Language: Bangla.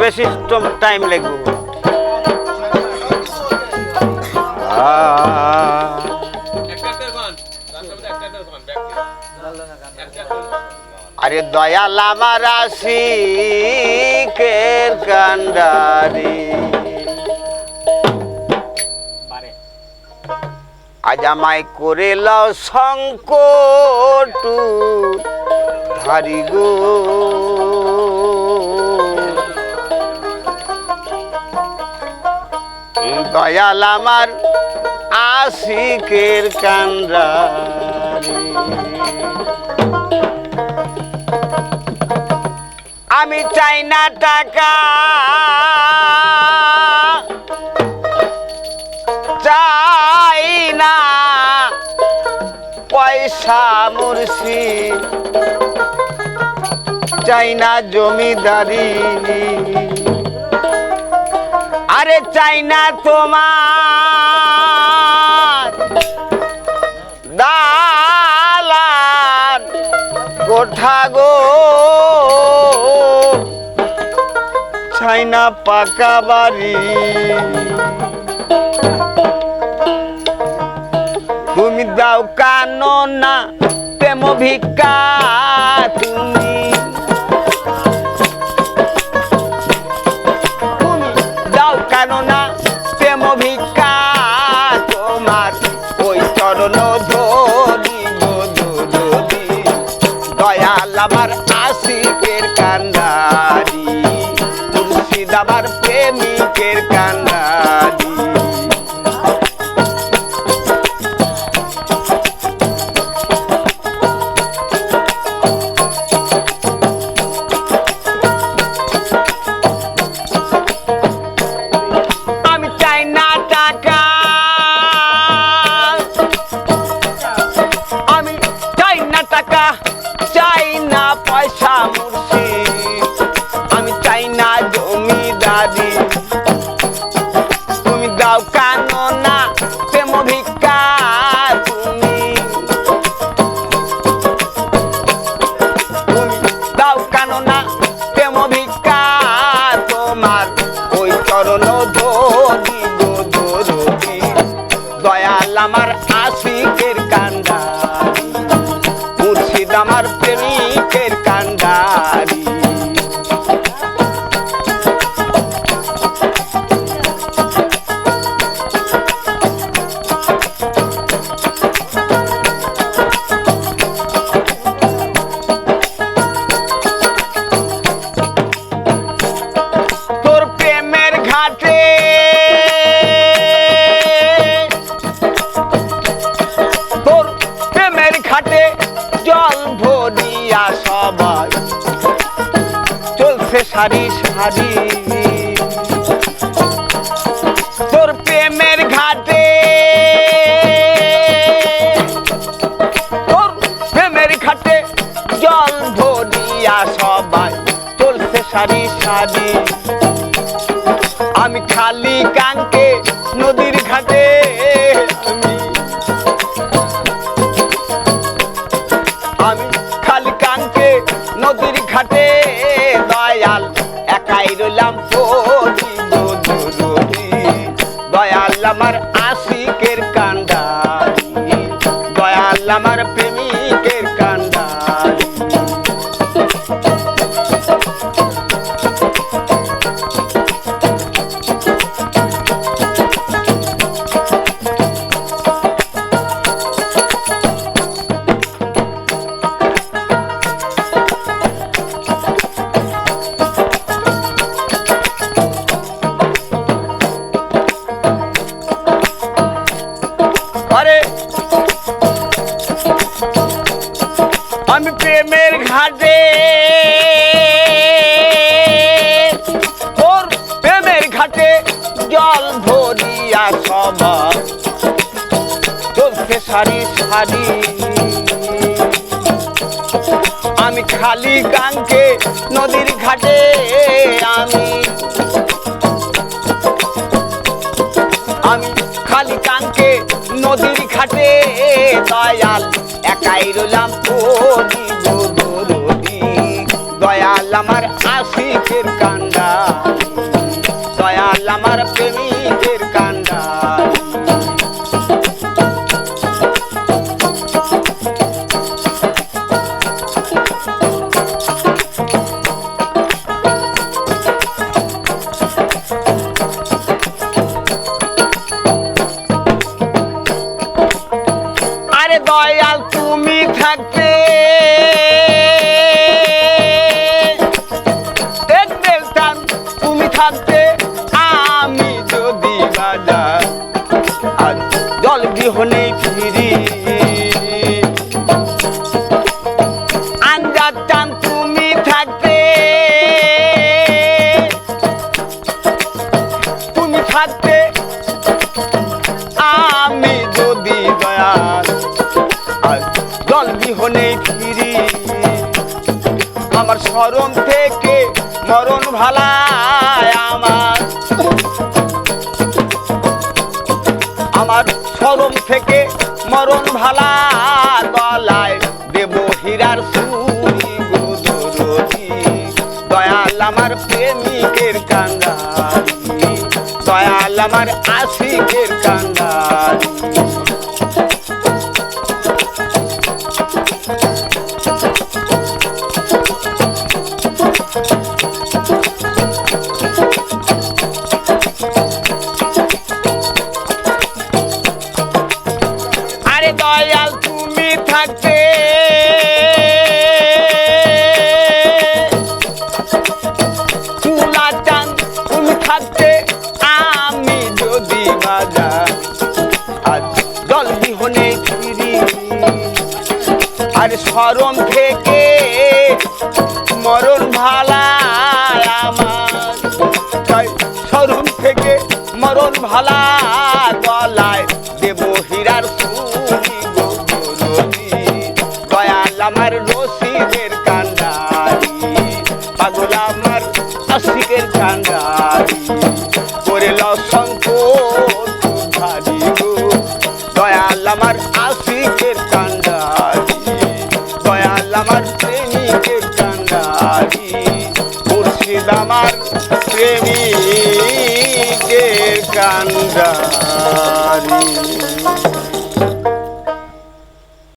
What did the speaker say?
বেশি টাইম লাগবে। আরে দয়াল আমার আশিকের কান্ডারি। আজ আমায় করে লাও সংকটু ধারি গো। দয়াল আমার আশিকের কান্ডারি। আমি চাই না টাকা, চাই না পয়সা মুর্শি, চাই না জমিদারি। আরে চাই না তোমার। দালান কোঠা গো। চাই না পাকা বাড়ি। তুমি দাও কানো না প্রেম ভিক্ষা। দয়াল আমার সারি সারি তোর প্রেমের ঘাটে, তোর প্রেমের ঘাটে জল ভরিয়া সবাই চলছে সারি সারি। আমি খালি কাঙ্কে নদীর ঘাটে আমার আশিকের কান্ডারি দয়াল আমার জল ভরিয়া সবা চলছে সারি সারি। আমি খালি গাঙ্গে নদীর ঘাটে আমি। আমি খালি কাঙ্কে নদীর ঘাটে দয়াল। একাই রইলাম পড়ি গো দরদি। দয়াল আমার প্রেমিকের কান্দা আরে দয়াল তুমি থাকতে তুমি থাকতে বাজার জল বিহনে ফিরি। আঞ্জাদ চান তুমি থাকতে তুমি থাকতে আমি যদি দয়াল, আর জল বিহনে ফিরি। আমার স্মরণ থেকে মরণ ভালায় আমার। মরণ ভালা গলায় দেব হীরার সুরি গোদরতি দয়াল আমার প্রেমিকের কান্দারি, দয়াল আমার আশিকের কান্দারি। আর স্মরণ থেকে মরণ ভালা আমার। স্মরণ থেকে মরণ ভালা গলায় দেব হীরার দয়াল আমার রসিদের কান্ডারি, পাগল আমার আশিকের কান্ডারি। প্রেমিকের কান্ডারি